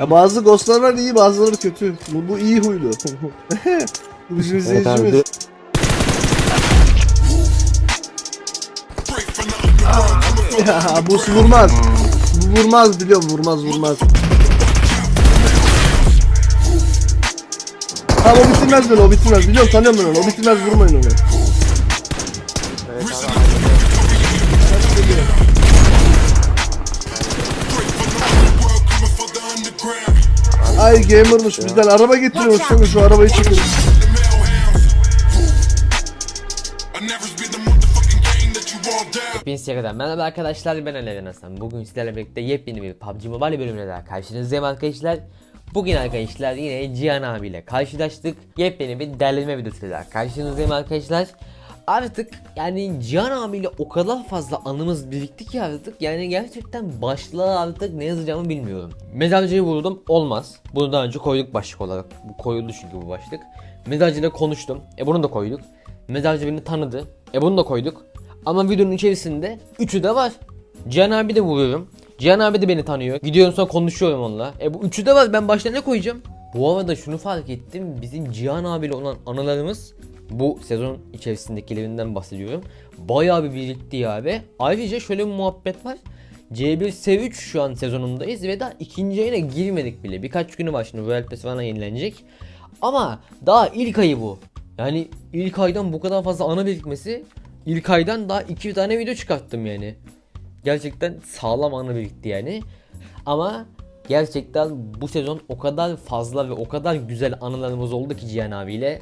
Ya bazı ghostlar var iyi bazıları kötü. Bu, bu iyi huylu. bu bizim Evet izleyicimiz. Ya bu vurmaz. Bu vurmaz biliyorum vurmaz vurmaz. Tamam o bitirmez böyle o bitirmez biliyorum tanıyorum ben onu o bitirmez vurmayın onu. Evet abi. Ay gamermış bizden araba getiriyormuş şu arabayı çekin. Hepinize tekrardan merhaba arkadaşlar ben Ali Hasan. Bugün sizlerle birlikte yepyeni bir PUBG Mobile bölümüne daha karşınızdayım arkadaşlar. Bugün arkadaşlar yine Cihan abiyle karşılaştık. Yepyeni bir derleme videosuyla daha karşınızdayım arkadaşlar. Artık yani Cihan abiyle o kadar fazla anımız birikti ki artık yani gerçekten başlığa artık ne yazacağımı bilmiyorum. Mezarcıyı vurdum olmaz. Bunu daha önce koyduk başlık olarak. Bu koyuldu çünkü bu başlık. Mezarcıyla konuştum. E bunu da koyduk. Mezarcı beni tanıdı. E bunu da koyduk. Ama videonun içerisinde üçü de var. Cihan abi de vuruyorum. Cihan abi de beni tanıyor. Gidiyorum sonra konuşuyorum onunla. E bu üçü de var. Ben başta ne koyacağım? Bu arada şunu fark ettim. Bizim Cihan abiyle olan anılarımız bu sezon içerisindekilerinden bahsediyorum. Bayağı bir birikti ya ve ayrıca şöyle bir muhabbet var. C1 S3 şu an sezonundayız ve daha ikinci ayına girmedik bile. Birkaç günü var şimdi Royal Pass falan yenilenecek. Ama daha ilk ayı bu. Yani ilk aydan bu kadar fazla ana birikmesi ilk aydan daha iki tane video çıkarttım yani. Gerçekten sağlam anı birikti yani. Ama gerçekten bu sezon o kadar fazla ve o kadar güzel anılarımız oldu ki Cihan abiyle.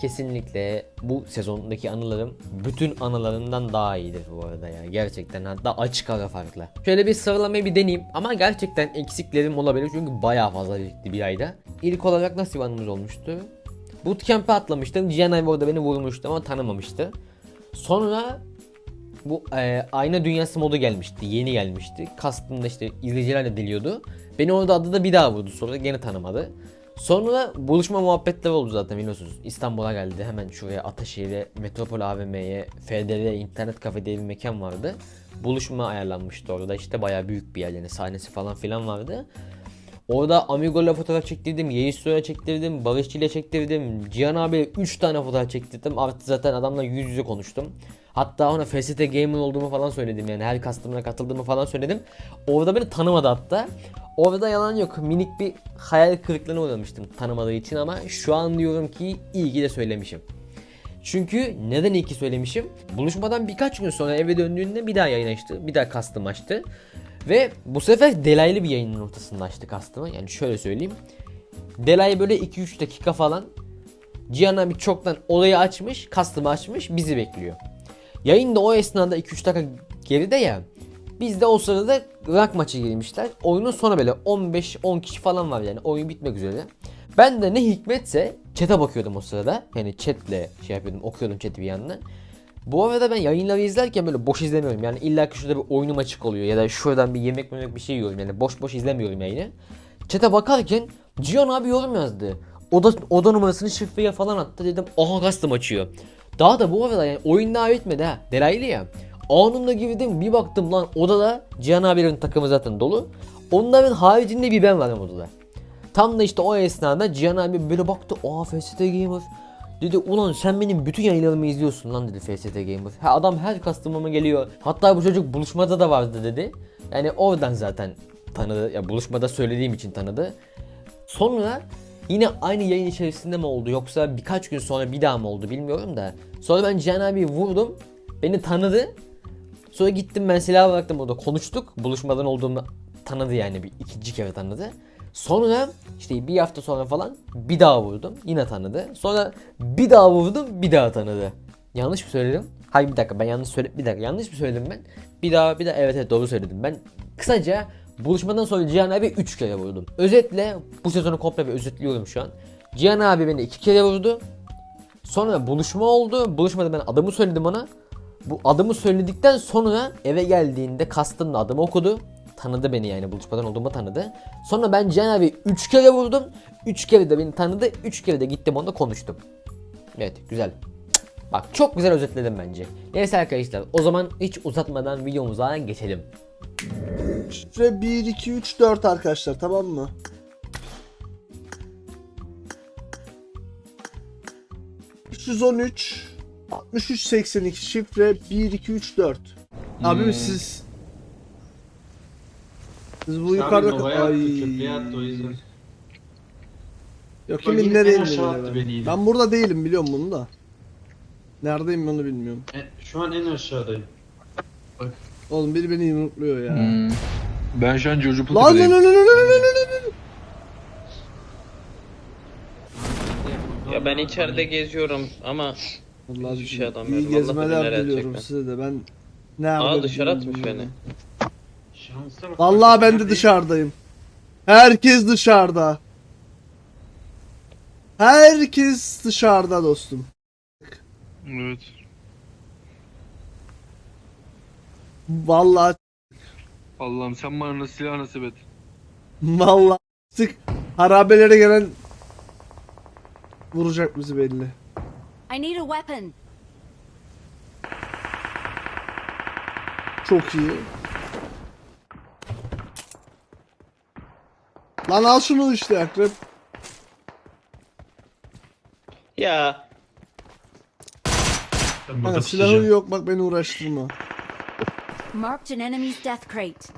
Kesinlikle bu sezondaki anılarım bütün anılarımdan daha iyidir bu arada ya. Gerçekten hatta açık ara farklı. Şöyle bir sıralamayı bir deneyeyim ama gerçekten eksiklerim olabilir çünkü bayağı fazla birikti bir ayda. İlk olarak nasıl anımız olmuştu? Bootcamp'e atlamıştım. Abi orada beni vurmuştu ama tanımamıştı. Sonra bu e, ayna dünyası modu gelmişti. Yeni gelmişti. Kastımda işte izleyiciler de diliyordu. Beni orada adada bir daha vurdu. Sonra gene tanımadı. Sonra buluşma muhabbetleri oldu zaten biliyorsunuz. İstanbul'a geldi. Hemen şuraya Ataşehir'e, Metropol AVM'ye, FDR internet kafe diye bir mekan vardı. Buluşma ayarlanmıştı orada. İşte bayağı büyük bir yer yani sahnesi falan filan vardı. Orada Amigo'yla fotoğraf çektirdim, Yeğiz çektirdim, Barışçı ile çektirdim, Cihan abi 3 tane fotoğraf çektirdim. Artık zaten adamla yüz yüze konuştum. Hatta ona FST Gamer olduğumu falan söyledim yani her custom'ına katıldığımı falan söyledim. Orada beni tanımadı hatta. Orada yalan yok minik bir hayal kırıklığına uğramıştım tanımadığı için ama şu an diyorum ki iyi ki de söylemişim. Çünkü neden iyi ki söylemişim? Buluşmadan birkaç gün sonra eve döndüğünde bir daha yayın açtı. Bir daha custom açtı. Ve bu sefer delaylı bir yayının ortasında açtı custom'ı. Yani şöyle söyleyeyim. Delay böyle 2-3 dakika falan. Cihan abi çoktan olayı açmış, custom'ı açmış, bizi bekliyor. Yayın da o esnada 2-3 dakika geride ya. Biz de o sırada rank maçı girmişler. Oyunun sonu böyle 15-10 kişi falan var yani oyun bitmek üzere. Ben de ne hikmetse chat'e bakıyordum o sırada. Yani chat'le şey yapıyordum okuyordum chat'i bir yandan. Bu arada ben yayınları izlerken böyle boş izlemiyorum. Yani illa ki şurada bir oyunum açık oluyor ya da şuradan bir yemek yemek bir şey yiyorum. Yani boş boş izlemiyorum yayını. Chat'e bakarken Cihan abi yorum yazdı. Oda, oda numarasını şifreye falan attı dedim. Aha custom açıyor. Daha da bu arada yani oyun daha bitmedi ha. Delaylı ya. Anında girdim bir baktım lan odada Cihan abilerin takımı zaten dolu. Onların haricinde bir ben varım odada. Tam da işte o esnada Cihan abi böyle baktı. Aa FST Gamer. Dedi ulan sen benim bütün yayınlarımı izliyorsun lan dedi FST Gamer. Ha, adam her custom'ıma geliyor. Hatta bu çocuk buluşmada da vardı dedi. Yani oradan zaten tanıdı. Ya buluşmada söylediğim için tanıdı. Sonra yine aynı yayın içerisinde mi oldu yoksa birkaç gün sonra bir daha mı oldu bilmiyorum da. Sonra ben Cihan abiyi vurdum. Beni tanıdı. Sonra gittim ben silah bıraktım orada konuştuk. Buluşmadan olduğumu tanıdı yani bir ikinci kere tanıdı. Sonra işte bir hafta sonra falan bir daha vurdum. Yine tanıdı. Sonra bir daha vurdum bir daha tanıdı. Yanlış mı söyledim? Hayır bir dakika ben yanlış söyle bir dakika yanlış mı söyledim ben? Bir daha bir daha evet evet doğru söyledim. Ben kısaca buluşmadan sonra Cihan abi 3 kere vurdum. Özetle bu sezonu komple bir özetliyorum şu an. Cihan abi beni 2 kere vurdu. Sonra buluşma oldu. Buluşmada ben adımı söyledim ona. Bu adımı söyledikten sonra eve geldiğinde kastımla adımı okudu. Tanıdı beni yani buluşmadan olduğumu tanıdı. Sonra ben Cenab'i 3 kere vurdum. 3 kere de beni tanıdı. 3 kere de gittim onunla konuştum. Evet güzel. Bak çok güzel özetledim bence. Neyse arkadaşlar o zaman hiç uzatmadan videomuza geçelim. Şifre 1, 2, 3, 4 arkadaşlar tamam mı? ...313 6382 şifre 1234. Abim Hmm. siz siz bu yukarıda ay yok Bak kimin nereye ben. Ben burada değilim biliyorum bunu da. Neredeyim onu bilmiyorum. E, şu an en aşağıdayım. Oğlum biri beni yumrukluyor ya. Hmm. Ben şu an George Lan lan lan Putin'deyim. lan lan lan lan lan. Ya ben içeride geziyorum ama Vallahi Hiçbir bir şey adam iyi gezmeler nereye diliyorum size de ben nerede Aa, dışarı atmış bilmiyorum. Şansa bak. Vallahi ben de dışarıdayım. Herkes dışarıda. Herkes dışarıda dostum. Evet. Vallahi Allah'ım sen bana nasıl silah nasip et. vallahi sık harabelere gelen vuracak bizi belli. I need a weapon. Çok iyi. Lan al şunu işte akrep. ya Ben Kanka burada silahı yok bak beni uğraştırma. Marked an enemy's death crate.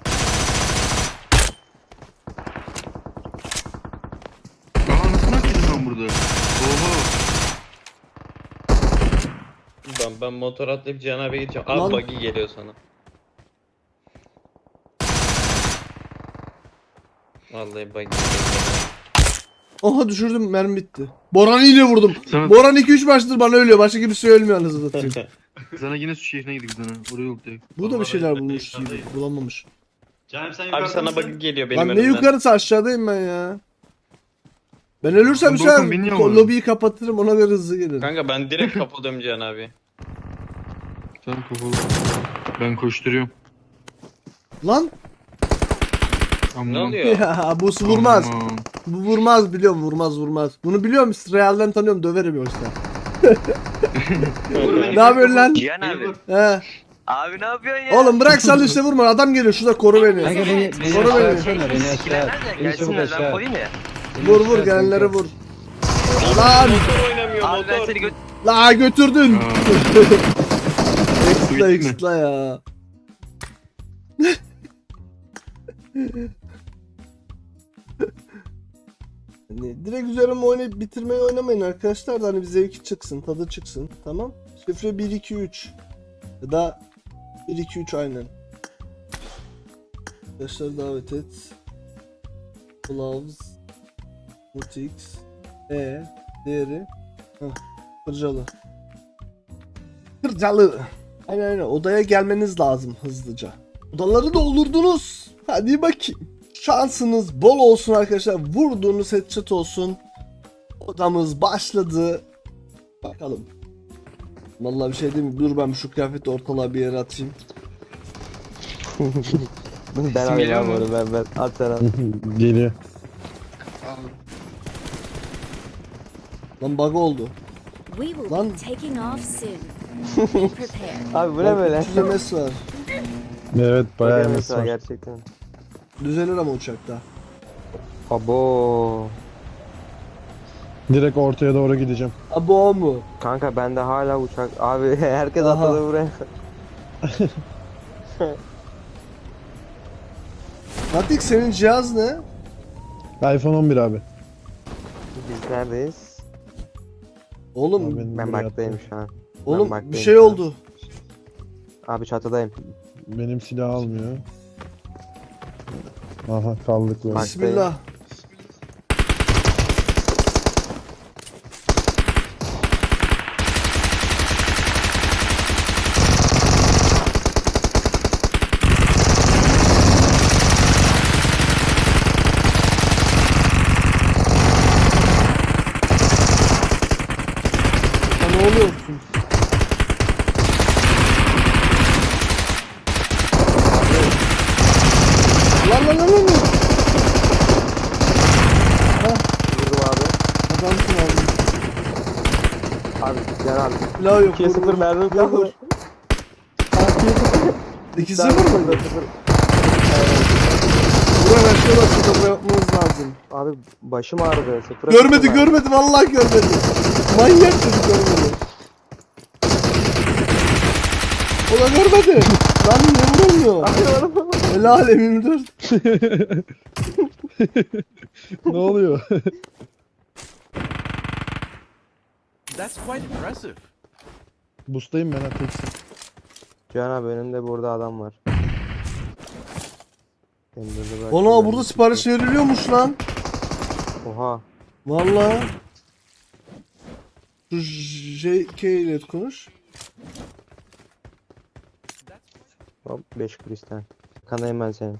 Aa nasıl nakledin ben burada? Oha. Ben, motor atlayıp Cihan abiye gideceğim. Abi Lan. buggy geliyor sana. Vallahi buggy geliyor. Oha düşürdüm mermi bitti. Boran'ı yine vurdum. Sana- Boran 2-3 maçtır bana ölüyor. Başka kimse ölmüyor anasını satayım. Sana yine su şehrine gittik sana. Oraya yok tek. Bu da bir şeyler bulmuş gibi. Bulamamış. Canım sen Abi sana mısın? buggy geliyor benim Lan ne önümden. yukarısı aşağıdayım ben ya. Ben ölürsem Lan şu an Doğukan, biniyor mu? lobiyi kapatırım ona göre hızlı gelir. Kanka ben direkt kapıldım Cihan abi. Sen kapalı. Ben koşturuyorum. Lan Aman. Ne oluyor? ya bu vurmaz. Aman. Bu vurmaz biliyorum vurmaz vurmaz. Bunu biliyorum Real'den tanıyorum döverim yoksa. ne yapıyorsun lan? Cihan abi. He. Abi ne yapıyorsun ya? Oğlum bırak sal işte vurma adam geliyor şurada koru beni. Kanka beni, beni Koru aşağı beni. atsana, beni Sikiler aşağı. Beni çabuk Gelsinler ben aşağı. koyayım ya. Beni Vur aşağı vur at kanka. vur. Lan Motor oynamıyor Abi ben motor. seni göt... la götürdün. Aa. Bitti mi? ekstra ya. Hani direkt üzerime oynayıp bitirmeyi oynamayın arkadaşlar da hani bir zevki çıksın, tadı çıksın. Tamam? Şifre 1 2 3 ya da 1 2 3 aynen. Arkadaşları davet et. Gloves Butix E Değeri Heh, Kırcalı Kırcalı Aynen aynen odaya gelmeniz lazım hızlıca. Odaları doldurdunuz. Hadi bakayım. Şansınız bol olsun arkadaşlar. Vurduğunuz headshot olsun. Odamız başladı. Bakalım. Vallahi bir şey diyeyim mi? Dur ben şu kıyafeti ortalığa bir yere atayım. Ben İsim geliyor mu? ben ben. At sen at. Geliyor. Lan bug oldu. We will Lan. be taking off soon. Abi bu ne böyle? 300 MS var. Evet bayağı emes var. gerçekten. Düzelir ama uçakta. Abo. Direkt ortaya doğru gideceğim. Abo mu? Kanka bende hala uçak. Abi herkes Aha. atladı buraya. Natik senin cihaz ne? iPhone 11 abi. Biz neredeyiz? Oğlum, Abi benim Ben buraya baktayım attım. şu an. Oğlum bir şey an. oldu. Abi çatıdayım. Benim silah almıyor. Aha kaldık böyle. Bismillah. 2'ye 0 mermi kaldı. 2 0 mıydı? Burak aşağı bak şu kapıya atmanız lazım. Abi başım ağrıdı. Sıfıra görmedi sıfır görmedi vallahi görmedi. Manyak çocuk görmedi. O da görmedi. Lan ne vurulmuyor? Helal emim dur. ne oluyor? That's quite impressive. Bustayım ben ha teksin. Cihan abi önünde burada adam var. Kendini bırak- Ona burada sipariş veriliyormuş lan. Oha. Vallahi. Şu JK ile konuş. Hop 5 kristal. Kanayım ben seni.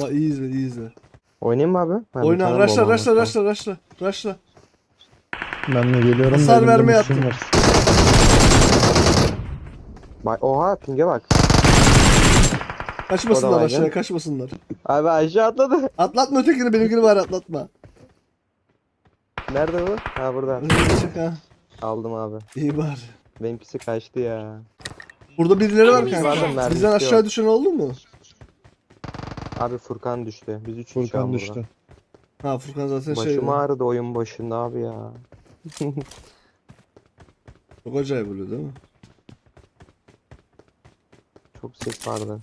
Bak iyi izle iyi izle. Oynayayım mı abi? Bir Oyna raşla raşla raşla raşla. Raşla. Ben de geliyorum. Hasar vermeye attım. Bak oha pinge bak. Kaçmasınlar da aşağıya baygın. kaçmasınlar. Abi aşağı atladı. Atlatma ötekini benimkini var atlatma. Nerede bu? Ha burada. Çık ha. Aldım abi. İyi bari. Benimkisi kaçtı ya. Burada birileri var kanka. Bizden aşağı düşen oldu mu? Abi Furkan düştü. Biz üç kişi şu an Furkan burada. düştü. Ha Furkan zaten şey. Başım ağrıdı oyun başında abi ya. Çok acayip oluyor değil mi? Çok ses vardı.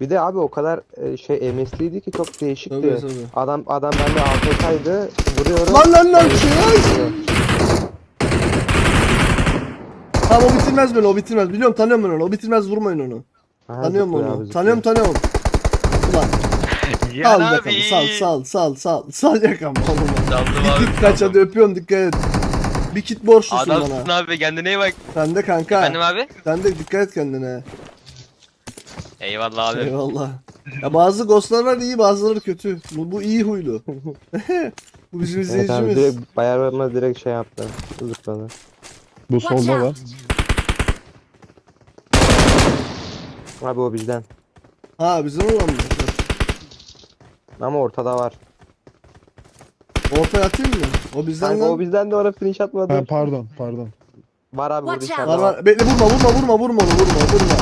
Bir de abi o kadar e, şey MS'liydi ki çok değişikti. Tabii tabii. Adam adam bende AFK'ydı. Vuruyorum. Lan lan lan şey ay! Tamam o bitirmez beni o bitirmez. Biliyorum tanıyorum ben onu. O bitirmez vurmayın onu. Aha, Tanıyorum onu. abi, zıplıyor. tanıyorum tanıyorum. Ulan sal yakamı sal sal sal sal. Sal yakamı oğlum. Daldım Bir abi. kit kaç hadi öpüyorum dikkat et. Bir kit borçlusun Adamsın bana. abi kendine iyi bak. Sen de kanka. Efendim abi? Sen de dikkat et kendine. Eyvallah abi. Eyvallah. Ya bazı ghostlar var iyi bazıları kötü. Bu, bu iyi huylu. bu bizim Evet abi izleyicimiz. direkt bayar direkt şey yaptı. Zıpladı. Bu Watch solda var. out. Abi o bizden. Ha bizim olan mı? Ama ortada var. Ortaya atayım mı? O bizden Kanka lan. o bizden de ona finish atmadı. Ha, pardon pardon. Var abi burada Watch Var var. var. Bekle vurma vurma vurma vurma onu vurma vurma.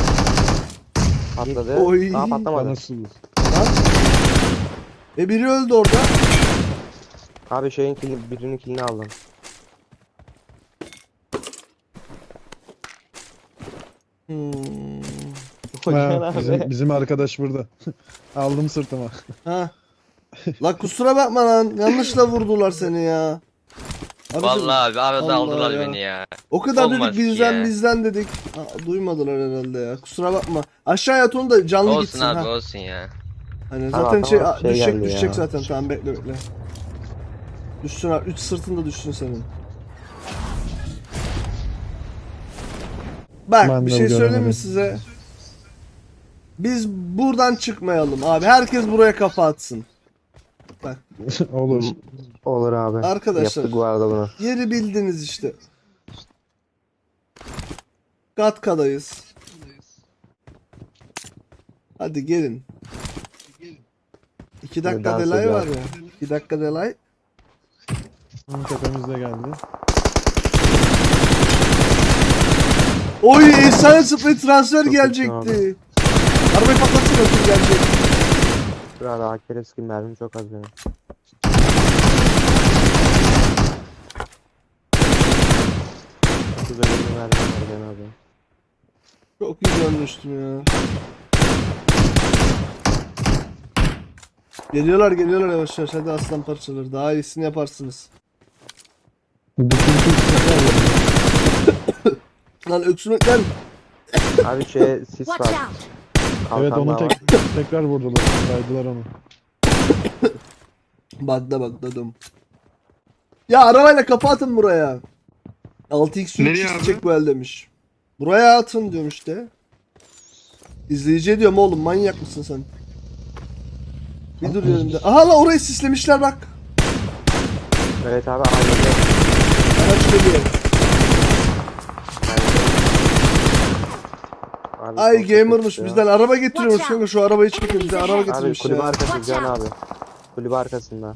Patladı. Oy. Aa patlamadı. Nasıl? Lan. E biri öldü orada. Abi şeyin kilini, birinin kilini aldım. Hmm. Hocam Ha, abi. bizim, bizim arkadaş burada. Aldım sırtıma. Ha. La kusura bakma lan. Yanlışla vurdular seni ya. Abicim, Vallahi abi arada Allah aldılar ya. beni ya. O kadar olmaz dedik bizden ya. bizden dedik. Ha, duymadılar herhalde ya. Kusura bakma. Aşağıya at onu da canlı Olsun gitsin. abi ha. olsun ya. Hani Tamam, zaten şey, tamam, şey düşecek geldi düşecek ya. zaten. Tamam bekle bekle. Düşsün abi. Üç sırtında düşsün senin. Bak Ben bir de şey söyleyeyim mi size? Biz buradan çıkmayalım abi. Herkes buraya kafa atsın. Olur. Olur abi. Arkadaşlar. Yaptık bu arada bunu. Yeri bildiniz işte. Gatka'dayız. Hadi gelin. İki dakika delay var ya. İki dakika delay. Tepemizde geldi. Oy efsane sprey transfer gelecekti. Arabayı patlatsana kim gelecek. Abi AK'le skin mermim çok az benim. Çok önemli mermim var abi. Çok iyi dönmüştüm ya. Geliyorlar geliyorlar yavaş yavaş hadi aslan parçaları daha iyisini yaparsınız. Lan öksürmekten Abi şey sis Watch var. Out. Evet Kalkan onu tek, tekrar vurdular. Saydılar onu. Bagda bagdadım. Ya arabayla kapı atın buraya. 6x sürüp Nereye abi? çekecek bu el demiş. Buraya atın diyorum işte. İzleyici diyorum oğlum manyak mısın sen? Bir dur yerinde. Aha la orayı sislemişler bak. Evet abi aynı. Araç geliyor. Abi, Ay gamermış bizden araba getiriyormuş kanka şu arabayı çekin bize araba Abi getirmiş kulübe ya. arkası Can abi. Kulübe arkasında.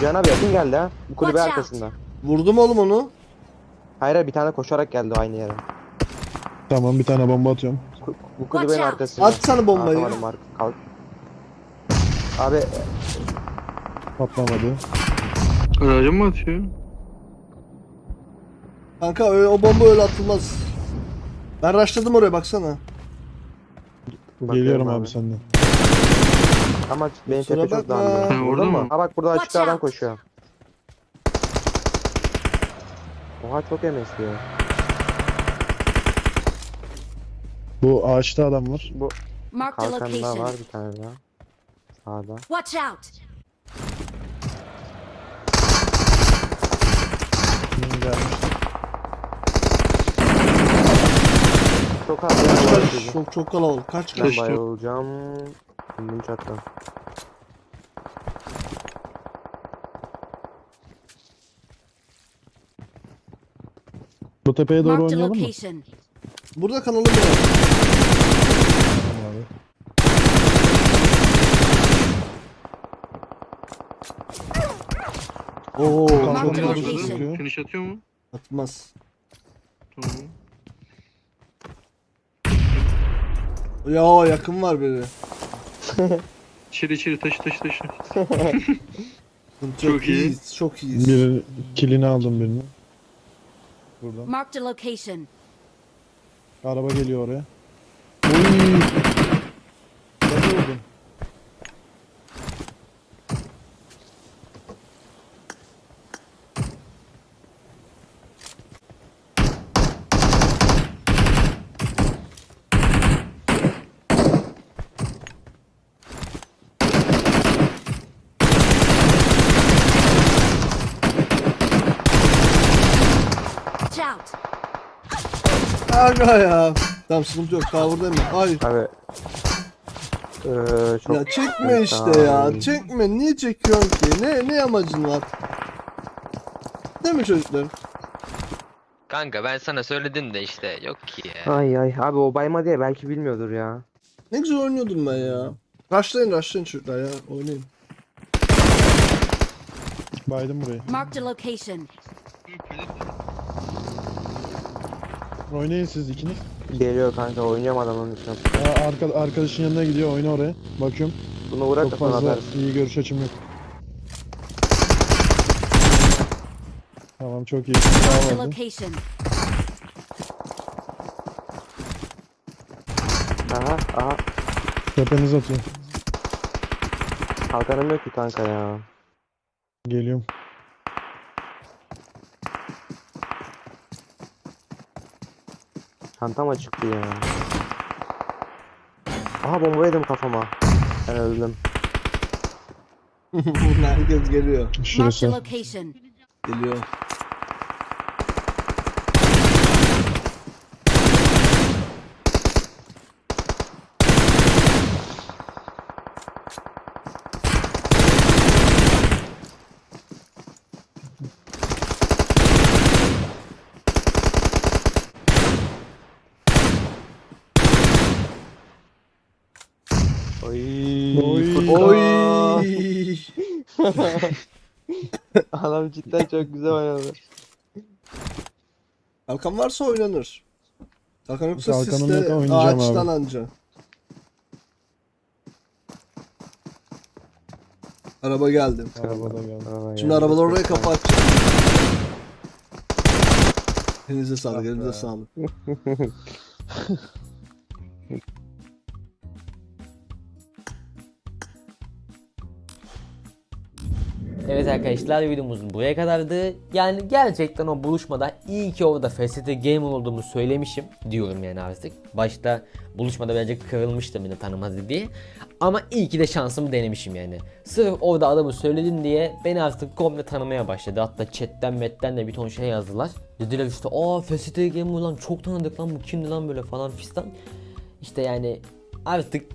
Can abi yakın geldi ha. Bu kulübe Watch out. arkasında. Vurdum oğlum onu. Hayır hayır, bir tane koşarak geldi o aynı yere. Tamam bir tane bomba atıyorum. Ku- Bu kulübenin out. arkasında. At sana bombayı. Atamadım Mark. Kalk. Abi Patlamadı. Araca mı atıyor? Kanka öyle, o bomba öyle atılmaz. Ben rushladım oraya baksana. Geliyorum abi senden. Ama benim Kusura tepe çok bakma. daha Ha, orada mı? Ha bak burada açık Watch adam out. koşuyor. Oha çok MS'li. Bu ağaçta adam var. Bu Marked a kalkanda var location. bir tane daha. Sağda. Watch out. Gelmiş? Çok az Kaç yer var kaç. çocuğum. Çok çok kalabalık. Kaç Ben kaç. Bayılacağım. Bunun çatla. Bu tepeye doğru Marked a oynayalım mı? location. Burada kalalım biraz. Tamam abi. Oo. Kalkan Marked çok a var, iyi. location. Finish atıyor mu? Atmaz. Tamam. Ya yakın var biri. İçeri içeri taşı taşı taşı. Yok, Çok iyi. iyiyiz. Çok iyiyiz. Bir kilini aldım birini. Buradan. Marked a location. Araba geliyor oraya. Oy! Ne oldu? Watch out. Kanka ya. Tamam sıkıntı yok. Cover'dayım ben. Ay. Abi. Ee, çok Ya çekme işte ya. Çekme. Niye çekiyorsun ki? Ne ne amacın var? Değil mi çocuklar? Kanka ben sana söyledim de işte yok ki ya. Ay ay abi o bayma diye belki bilmiyordur ya. Ne güzel oynuyordum ben ya. Rushlayın rushlayın çocuklar ya. Oynayın. Baydım burayı. Marked a location. Oynayın siz ikiniz. Geliyor kanka oynuyorum adamın dışına. Aa, arka, arkadaşın yanına gidiyor oyna oraya. Bakıyorum. Bunu bırak Çok sonra fazla iyi görüş açım yok. Tamam çok iyi. Marked a Sağ olun. location. Aha aha. Tepeniz atıyor. Kalkanım yok ki kanka ya. Geliyorum. Çantam açıktı ya. Aha bomba yedim kafama. Ben öldüm. Herkes geliyor. Marked a Şurası. location. Geliyor. Oy. Oy. Oy. Adam cidden çok güzel oynadı. Kalkan varsa oynanır. Kalkan yoksa Kalkanım siste yok, oynayacağım ağaçtan abi. anca. Araba geldi. Arabada geldi. Aa, Şimdi ya. arabalar oraya kapı açacak. Elinize sağlık, elinize sağlık. Evet arkadaşlar videomuz buraya kadardı. Yani gerçekten o buluşmada iyi ki orada FST Gamer olduğumu söylemişim diyorum yani artık. Başta buluşmada bence kırılmıştım beni tanımadı diye. Ama iyi ki de şansımı denemişim yani. Sırf orada adamı söyledim diye beni artık komple tanımaya başladı. Hatta chatten metten de bir ton şey yazdılar. Dediler işte aa FST Gamer lan çok tanıdık lan bu kimdi lan böyle falan fistan. İşte yani artık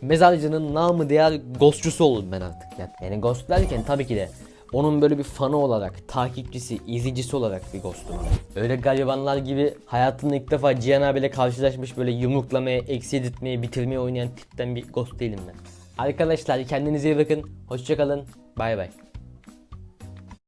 mezarcının namı diğer ghostçusu oldum ben artık. ya. Yani ghost derken tabii ki de onun böyle bir fanı olarak, takipçisi, izleyicisi olarak bir ghostum. Öyle garibanlar gibi hayatında ilk defa Cihan abiyle karşılaşmış böyle yumruklamaya, eksi editmeye, bitirmeye oynayan tipten bir ghost değilim ben. Arkadaşlar kendinize iyi bakın. Hoşçakalın. Bay bay.